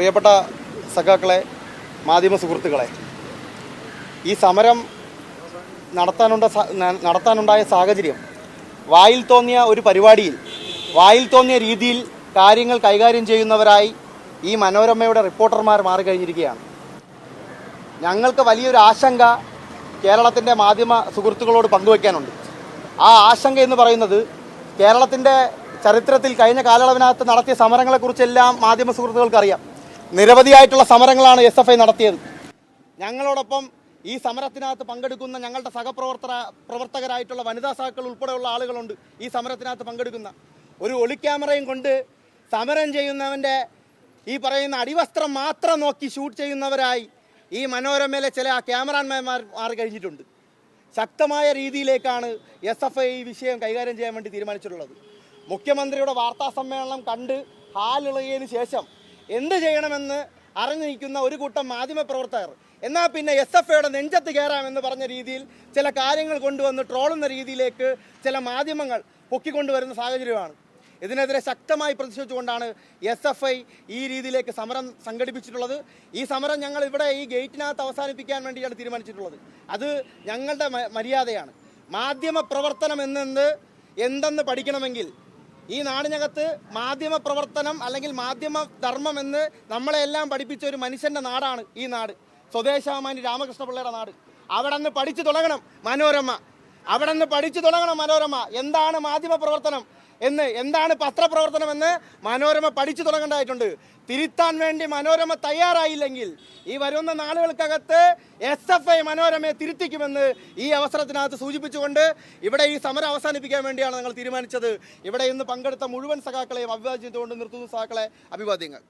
പ്രിയപ്പെട്ട സഖാക്കളെ മാധ്യമ സുഹൃത്തുക്കളെ ഈ സമരം നടത്താനുണ്ട നടത്താനുണ്ടായ സാഹചര്യം വായിൽ തോന്നിയ ഒരു പരിപാടിയിൽ വായിൽ തോന്നിയ രീതിയിൽ കാര്യങ്ങൾ കൈകാര്യം ചെയ്യുന്നവരായി ഈ മനോരമയുടെ റിപ്പോർട്ടർമാർ മാറിക്കഴിഞ്ഞിരിക്കുകയാണ്. ഞങ്ങൾക്ക് വലിയൊരു ആശങ്ക കേരളത്തിന്റെ മാധ്യമ സുഹൃത്തുക്കളോട് പങ്കുവയ്ക്കാനുണ്ട് ആ ആശങ്ക എന്ന് പറയുന്നത് കേരളത്തിന്റെ ചരിത്രത്തിൽ കഴിഞ്ഞ കാലയളവിനകത്ത് നടത്തിയ സമരങ്ങളെക്കുറിച്ചെല്ലാം മാധ്യമ സുഹൃത്തുക്കൾക്ക് അറിയാം നിരവധിയായിട്ടുള്ള സമരങ്ങളാണ് എസ് എഫ് ഐ നടത്തിയത്. ഞങ്ങളോടൊപ്പം ഈ സമരത്തിനകത്ത് പങ്കെടുക്കുന്ന ഞങ്ങളുടെ സഹപ്രവർത്തക പ്രവർത്തകരായിട്ടുള്ള വനിതാ സഹാക്കൾ ഉൾപ്പെടെയുള്ള ആളുകളുണ്ട് ഈ സമരത്തിനകത്ത് പങ്കെടുക്കുന്ന. ഒരു ഒളിക്യാമറയും കൊണ്ട് സമരം ചെയ്യുന്നവന്റെ ഈ പറയുന്ന അടിവസ്ത്രം മാത്രം നോക്കി ഷൂട്ട് ചെയ്യുന്നവരായി ഈ മനോരമയിലെ ചില ക്യാമറാമാൻമാർ മാറി കഴിഞ്ഞിട്ടുണ്ട്. ശക്തമായ രീതിയിലേക്കാണ് എസ് എഫ് ഐ ഈ വിഷയം കൈകാര്യം ചെയ്യാൻ വേണ്ടി തീരുമാനിച്ചിട്ടുള്ളത്. മുഖ്യമന്ത്രിയുടെ വാർത്താ സമ്മേളനം കണ്ട് ഹാലിളകിയതിനു ശേഷം എന്ത് ചെയ്യണമെന്ന് അറിഞ്ഞിരിക്കുന്ന ഒരു കൂട്ടം മാധ്യമ പ്രവർത്തകർ എന്നാൽ പിന്നെ എസ് എഫ് ഐയുടെ നെഞ്ചത്ത് കയറാമെന്ന് പറഞ്ഞ രീതിയിൽ ചില കാര്യങ്ങൾ കൊണ്ടുവന്ന് ട്രോളുന്ന രീതിയിലേക്ക് ചില മാധ്യമങ്ങൾ പൊക്കിക്കൊണ്ടുവരുന്ന സാഹചര്യമാണ്. ഇതിനെതിരെ ശക്തമായി പ്രതിഷേധിച്ചുകൊണ്ടാണ് എസ് എഫ് ഐ ഈ രീതിയിലേക്ക് സമരം സംഘടിപ്പിച്ചിട്ടുള്ളത്. ഈ സമരം ഞങ്ങൾ ഇവിടെ ഈ ഗേറ്റിനകത്ത് അവസാനിപ്പിക്കാൻ വേണ്ടിയാണ് തീരുമാനിച്ചിട്ടുള്ളത്. അത് ഞങ്ങളുടെ മര്യാദയാണ്. മാധ്യമ പ്രവർത്തനം എന്നത് എന്തെന്ന് പഠിക്കണമെങ്കിൽ ഈ നാടിനകത്ത് മാധ്യമ പ്രവർത്തനം അല്ലെങ്കിൽ മാധ്യമ ധർമ്മം എന്ന് നമ്മളെല്ലാം പഠിപ്പിച്ച ഒരു മനുഷ്യന്റെ നാടാണ് ഈ നാട്. സ്വദേശാമാനി രാമകൃഷ്ണപിള്ളയുടെ നാട്. അവിടെ നിന്ന് പഠിച്ചു തുടങ്ങണം മനോരമ. അവിടെ നിന്ന് പഠിച്ചു തുടങ്ങണം മനോരമ. എന്താണ് മാധ്യമ പ്രവർത്തനം എന്ന് എന്താണ് പത്രപ്രവർത്തനമെന്ന് മനോരമ പഠിച്ചു തുടങ്ങേണ്ടതായിട്ടുണ്ട്. തിരുത്താൻ വേണ്ടി മനോരമ തയ്യാറായില്ലെങ്കിൽ ഈ വരുന്ന നാളുകൾക്കകത്ത് എസ് എഫ് ഐ മനോരമയെ തിരുത്തിക്കുമെന്ന് ഈ അവസരത്തിനകത്ത് സൂചിപ്പിച്ചുകൊണ്ട് ഇവിടെ ഈ സമരം അവസാനിപ്പിക്കാൻ വേണ്ടിയാണ് ഞങ്ങൾ തീരുമാനിച്ചത്. ഇവിടെ ഇന്ന് പങ്കെടുത്ത മുഴുവൻ സഖാക്കളെയും അഭിവാദ്യം നിർത്തുന്ന സഖാക്കളെ അഭിവാദ്യങ്ങൾ.